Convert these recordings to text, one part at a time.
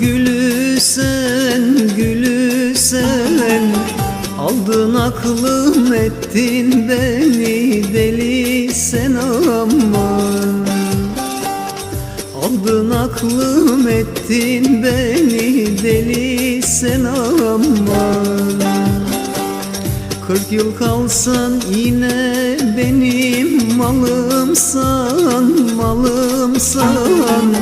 Gülü sen gülü sen Aldın aklım ettin beni deli sen aman Aldın aklım ettin beni deli sen aman Kırk yıl kalsan yine benim malımsan malımsan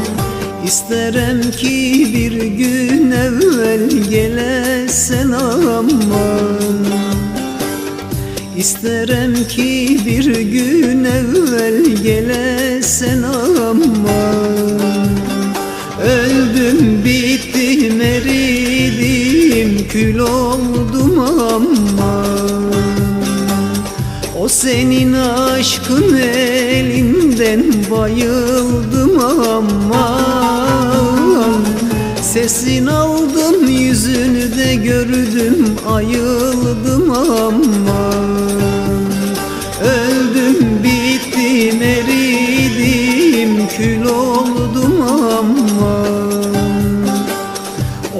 İsterim ki bir gün evvel gelesen aman. İsterim ki bir gün evvel gelesen aman. Öldüm bittim eridim kül oldum Senin aşkın elinden bayıldım aman Sesin aldım yüzünü de gördüm ayıldım aman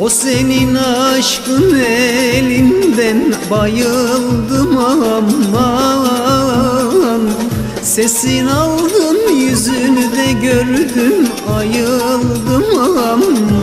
O senin aşkın elinden bayıldım aman. Sesin aldım yüzünü de gördüm ayıldım aman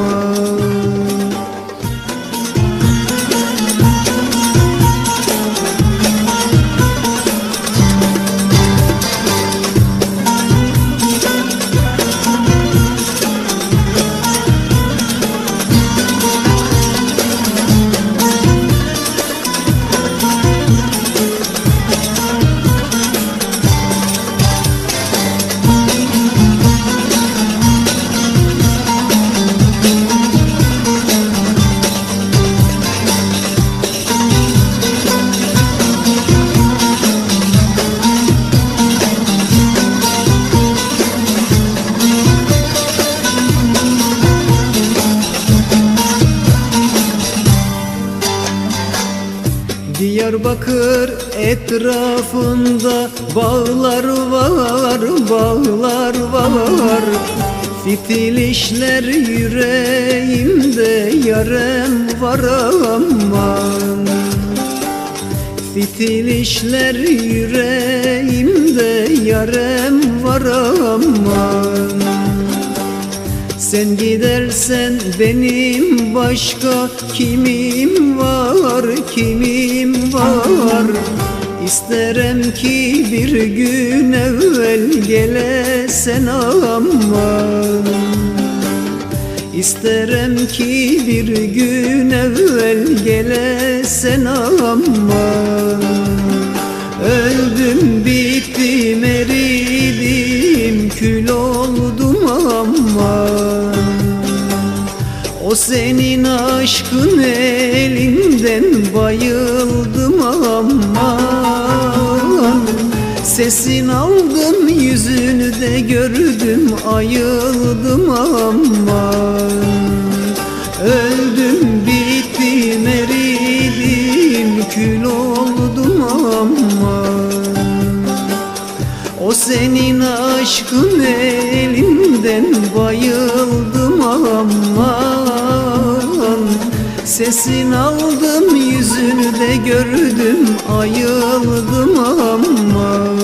Diyarbakır etrafında bağlar var, bağlar var. Fitil işler yüreğimde yarem var aman. Fitil işler yüreğimde yarem var aman. Sen gidersen benim başka kimim var, kimim var. İsterim ki bir gün evvel gelesen aman İsterim ki bir gün evvel gelesen aman Öldüm bittim eridim kül oldum aman O senin aşkın elinden bayıldım Sesin aldım yüzünü de gördüm ayıldım aman Öldüm bittim eridim kül oldum aman O senin aşkın elinden bayıldım aman Sesin aldım yüzünü de gördüm ayıldım aman